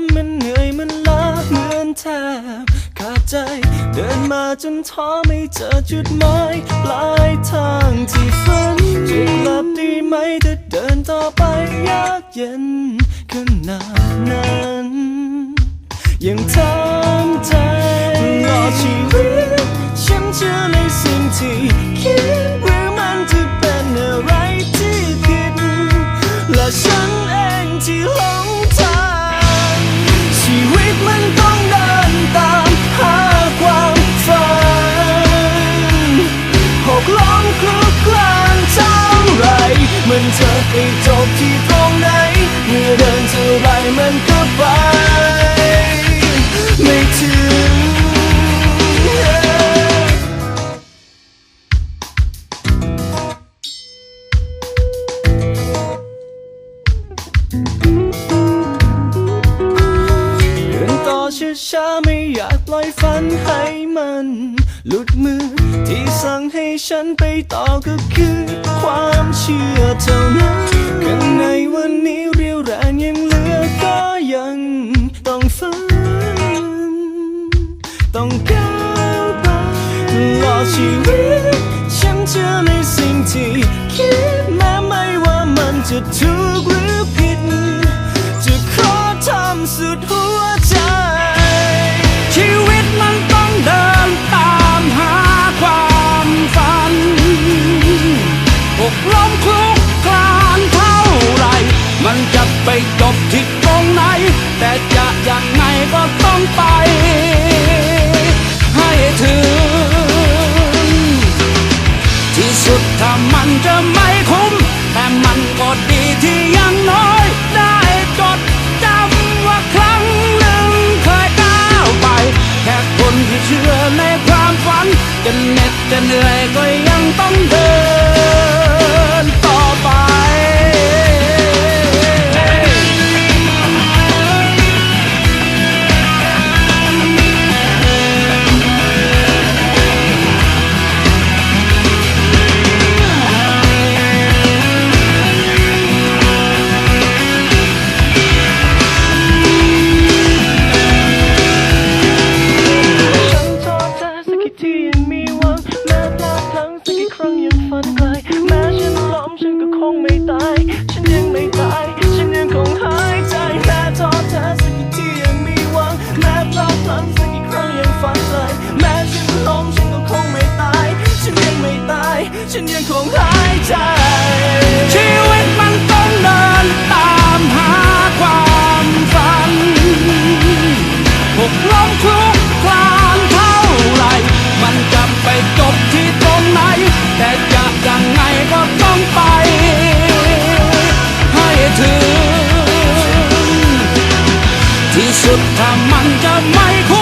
ำมันเหนื่อยมันล้าเหมือนแทบขาดใจ เดินมาจนท้อไม่เจอจุดหมายปลายทางที่ฝันจะกลับดีไหมถ้าเดินต่อไปยากเย็นขนาดนั้นยังทำใจตลอชีวิตฉันเชื่อในสิ่งที่คิด ที่ตรงไหนเมื่อเดินเท่าไรมันก็ไปไม่ถึงเดินต่อช้าๆไม่อยากปล่อยฝันให้มันหลุดมือที่สั่งให้ฉันไปต่อก็คือความเชื่อเท่านั้น ดชีวิต ฉันเชื่อในสิ่งที่คิดแม้ไม่ว่ามันจะถูกหรือผิด จะขอทำสุดหัว เหนื่อยก็ยังต้องเดิน รั้งยังฝันไกลแม้ฉันล้มฉันก็คงไม่ตาย ฉันยังไม่ตาย ฉันยังคงหายใจแม้โทษเธอสักกี่ที่ยังมีหวังแม้พลาดพลั้งสักกี่ครั้งยังฝันไกลแม้ฉันล้มฉันก็คงไม่ตาย ฉันยังไม่ตาย ฉันยังคงหายใจชีวิตมันต้องเดินตามหาความฝันหกล้ม ที่สุดถ้ามันจะไม่คุ้ม